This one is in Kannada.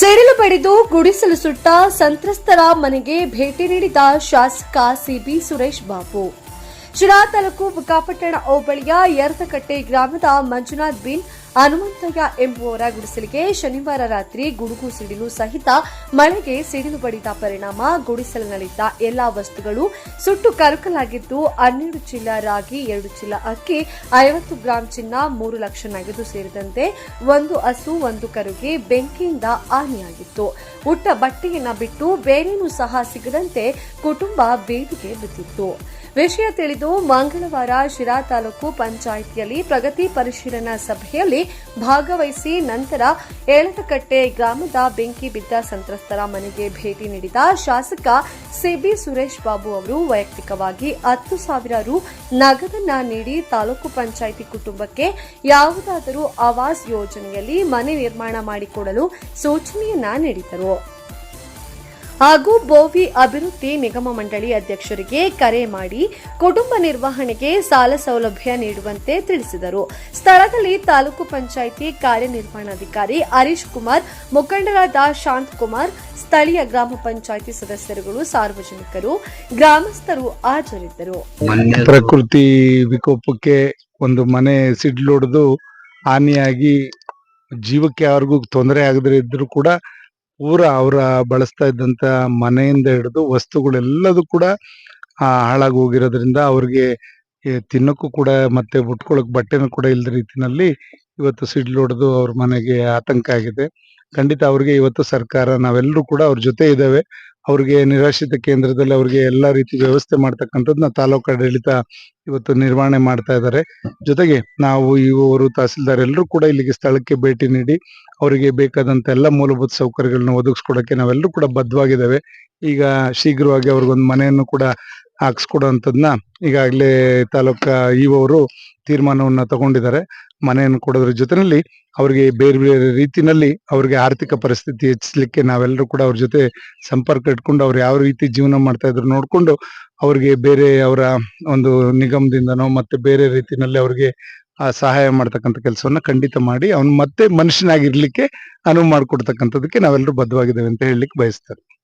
ಸಿಡಿಲು ಬಡಿದು ಗುಡಿಸಲು ಸುಟ್ಟ ಸಂತ್ರಸ್ತರ ಮನೆಗೆ ಭೇಟಿ ನೀಡಿದ ಶಾಸಕ ಸಿಬಿ ಸುರೇಶ್ ಬಾಬು. ಶಿರಾ ತಾಲೂಕು ಬುಕ್ಕಾಪಟ್ಟಣ ಹೋಬಳಿಯ ಯರ್ತಕಟ್ಟೆ ಗ್ರಾಮದ ಮಂಜುನಾಥ್ ಬಿನ್ ಹನುಮಂತಯ್ಯ ಎಂಬುವರ ಗುಡಿಸಲಿಗೆ ಶನಿವಾರ ರಾತ್ರಿ ಗುಡುಗು ಸಿಡಿಲು ಸಹಿತ ಮಳೆಗೆ ಸಿಡಿಲು ಬಡಿದ ಪರಿಣಾಮ ಗುಡಿಸಲಿನಲ್ಲಿದ್ದ ಎಲ್ಲಾ ವಸ್ತುಗಳು ಸುಟ್ಟು ಕರಕಲಾಗಿದ್ದು ಹನ್ನೆರಡು ಚೀಲ ರಾಗಿ, ಎರಡು ಚೀಲ ಅಕ್ಕಿ, ಐವತ್ತು ಗ್ರಾಂ ಚಿನ್ನ, ಮೂರು ಲಕ್ಷ ನಗದು ಸೇರಿದಂತೆ ಒಂದು ಹಸು, ಒಂದು ಕರುಗೆ ಬೆಂಕಿಯಿಂದ ಹಾನಿಯಾಗಿತ್ತು. ಉಟ್ಟ ಬಟ್ಟೆಯನ್ನ ಬಿಟ್ಟು ಬೇರೇನೂ ಸಹ ಸಿಗದಂತೆ ಕುಟುಂಬ ಬೇಡಿಕೆ ಬಿದ್ದಿತ್ತು. ವಿಷಯ ತಿಳಿದು ಮಂಗಳವಾರ ಶಿರಾ ತಾಲೂಕು ಪಂಚಾಯಿತಿಯಲ್ಲಿ ಪ್ರಗತಿ ಪರಿಶೀಲನಾ ಸಭೆಯಲ್ಲಿ ಭಾಗವಹಿಸಿ ನಂತರ ಏಳದಕಟ್ಟೆ ಗ್ರಾಮದ ಬೆಂಕಿ ಬಿದ್ದ ಸಂತ್ರಸ್ತರ ಮನೆಗೆ ಭೇಟಿ ನೀಡಿದ ಶಾಸಕ ಸಿಬಿ ಸುರೇಶ್ ಬಾಬು ಅವರು, ವೈಯಕ್ತಿಕವಾಗಿ ಹತ್ತು ಸಾವಿರ ರು ನಗದನ್ನ ನೀಡಿ ತಾಲೂಕು ಪಂಚಾಯಿತಿ ಕುಟುಂಬಕ್ಕೆ ಯಾವುದಾದರೂ ಆವಾಸ್ ಯೋಜನೆಯಲ್ಲಿ ಮನೆ ನಿರ್ಮಾಣ ಮಾಡಿಕೊಡಲು ಸೂಚನೆಯನ್ನ ನೀಡಿದರು ಹಾಗೂ ಬೋವಿ ಅಭಿವೃದ್ಧಿ ನಿಗಮ ಮಂಡಳಿ ಅಧ್ಯಕ್ಷರಿಗೆ ಕರೆ ಮಾಡಿ ಕುಟುಂಬ ನಿರ್ವಹಣೆಗೆ ಸಾಲ ಸೌಲಭ್ಯ ನೀಡುವಂತೆ ತಿಳಿಸಿದರು. ಸ್ಥಳದಲ್ಲಿ ತಾಲೂಕು ಪಂಚಾಯಿತಿ ಕಾರ್ಯನಿರ್ವಹಣಾಧಿಕಾರಿ ಹರೀಶ್ ಕುಮಾರ್ ಮುಖಂಡರಾದ ಶಾಂತ್ ಕುಮಾರ್ ಸ್ಥಳೀಯ ಗ್ರಾಮ ಪಂಚಾಯಿತಿ ಸದಸ್ಯರುಗಳು ಸಾರ್ವಜನಿಕರು ಗ್ರಾಮಸ್ಥರು ಹಾಜರಿದ್ದರು. ಪ್ರಕೃತಿ ವಿಕೋಪಕ್ಕೆ ಒಂದು ಮನೆ ಸಿಡ್ಲೊಡೆದು ಹಾನಿಯಾಗಿ ಜೀವಕ್ಕೆ ಯಾರಿಗೂ ತೊಂದರೆ ಆಗದೇ ಇದ್ರು ಕೂಡ ಪೂರ ಅವರ ಬಳಸ್ತಾ ಇದ್ದಂತ ಮನೆಯಿಂದ ಹಿಡಿದು ವಸ್ತುಗಳೆಲ್ಲದೂ ಕೂಡ ಹಾಳಾಗಿ ಹೋಗಿರೋದ್ರಿಂದ ಅವ್ರಿಗೆ ತಿನ್ನೋಕ್ಕೂ ಕೂಡ ಮತ್ತೆ ಉಟ್ಕೊಳಕ್ ಬಟ್ಟೆನೂ ಕೂಡ ಇಲ್ಲದ ರೀತಿನಲ್ಲಿ ಇವತ್ತು ಸಿಡ್ಲೊಡೆದು ಅವ್ರ ಮನೆಗೆ ಆತಂಕ ಆಗಿದೆ. ಖಂಡಿತ ಅವ್ರಿಗೆ ಇವತ್ತು ಸರ್ಕಾರ ನಾವೆಲ್ಲರೂ ಕೂಡ ಅವ್ರ ಜೊತೆ ಇದ್ದಾವೆ. ಅವ್ರಿಗೆ ನಿರಾಶ್ರಿತ ಕೇಂದ್ರದಲ್ಲಿ ಅವ್ರಿಗೆ ಎಲ್ಲಾ ರೀತಿ ವ್ಯವಸ್ಥೆ ಮಾಡ್ತಕ್ಕಂಥದ್ದನ್ನ ತಾಲೂಕು ಆಡಳಿತ ಇವತ್ತು ನಿರ್ವಹಣೆ ಮಾಡ್ತಾ ಇದ್ದಾರೆ. ಜೊತೆಗೆ ನಾವು ಇವರು ತಹಸೀಲ್ದಾರ್ ಎಲ್ಲರೂ ಕೂಡ ಇಲ್ಲಿಗೆ ಸ್ಥಳಕ್ಕೆ ಭೇಟಿ ನೀಡಿ, ಅವರಿಗೆ ಬೇಕಾದಂತ ಎಲ್ಲ ಮೂಲಭೂತ ಸೌಕರ್ಯಗಳನ್ನ ಒದಗಿಸ್ಕೊಡಕ್ಕೆ ನಾವೆಲ್ಲರೂ ಕೂಡ ಬದ್ಧವಾಗಿದ್ದೇವೆ. ಈಗ ಶೀಘ್ರವಾಗಿ ಅವ್ರಿಗೊಂದು ಮನೆಯನ್ನು ಕೂಡ ಹಾಕ್ಸ್ಕೊಡುವಂಥದ್ನ ಈಗಾಗಲೇ ತಾಲೂಕಾ ಇವರು ತೀರ್ಮಾನವನ್ನ ತಗೊಂಡಿದ್ದಾರೆ. ಮನೆಯನ್ನು ಕೊಡೋದ್ರ ಜೊತೆಯಲ್ಲಿ ಅವ್ರಿಗೆ ಬೇರೆ ಬೇರೆ ರೀತಿನಲ್ಲಿ ಅವ್ರಿಗೆ ಆರ್ಥಿಕ ಪರಿಸ್ಥಿತಿ ಹೆಚ್ಚಿಸ್ಲಿಕ್ಕೆ ನಾವೆಲ್ಲರೂ ಕೂಡ ಅವ್ರ ಜೊತೆ ಸಂಪರ್ಕ ಇಟ್ಕೊಂಡು ಅವ್ರು ಯಾವ ರೀತಿ ಜೀವನ ಮಾಡ್ತಾ ಇದ್ರು ನೋಡ್ಕೊಂಡು ಅವ್ರಿಗೆ ಬೇರೆ ಅವರ ಒಂದು ನಿಗಮದಿಂದನೋ ಮತ್ತೆ ಬೇರೆ ರೀತಿಯಲ್ಲಿ ಅವ್ರಿಗೆ ಆ ಸಹಾಯ ಮಾಡ್ತಕ್ಕಂಥ ಕೆಲಸವನ್ನ ಖಂಡಿತ ಮಾಡಿ ಅವ್ನು ಮತ್ತೆ ಮನುಷ್ಯನಾಗಿರ್ಲಿಕ್ಕೆ ಅನುವು ಮಾಡ್ಕೊಡ್ತಕ್ಕಂಥದಕ್ಕೆ ನಾವೆಲ್ಲರೂ ಬದ್ಧವಾಗಿದ್ದೇವೆ ಅಂತ ಹೇಳಲಿಕ್ಕೆ ಬಯಸ್ತಾರೆ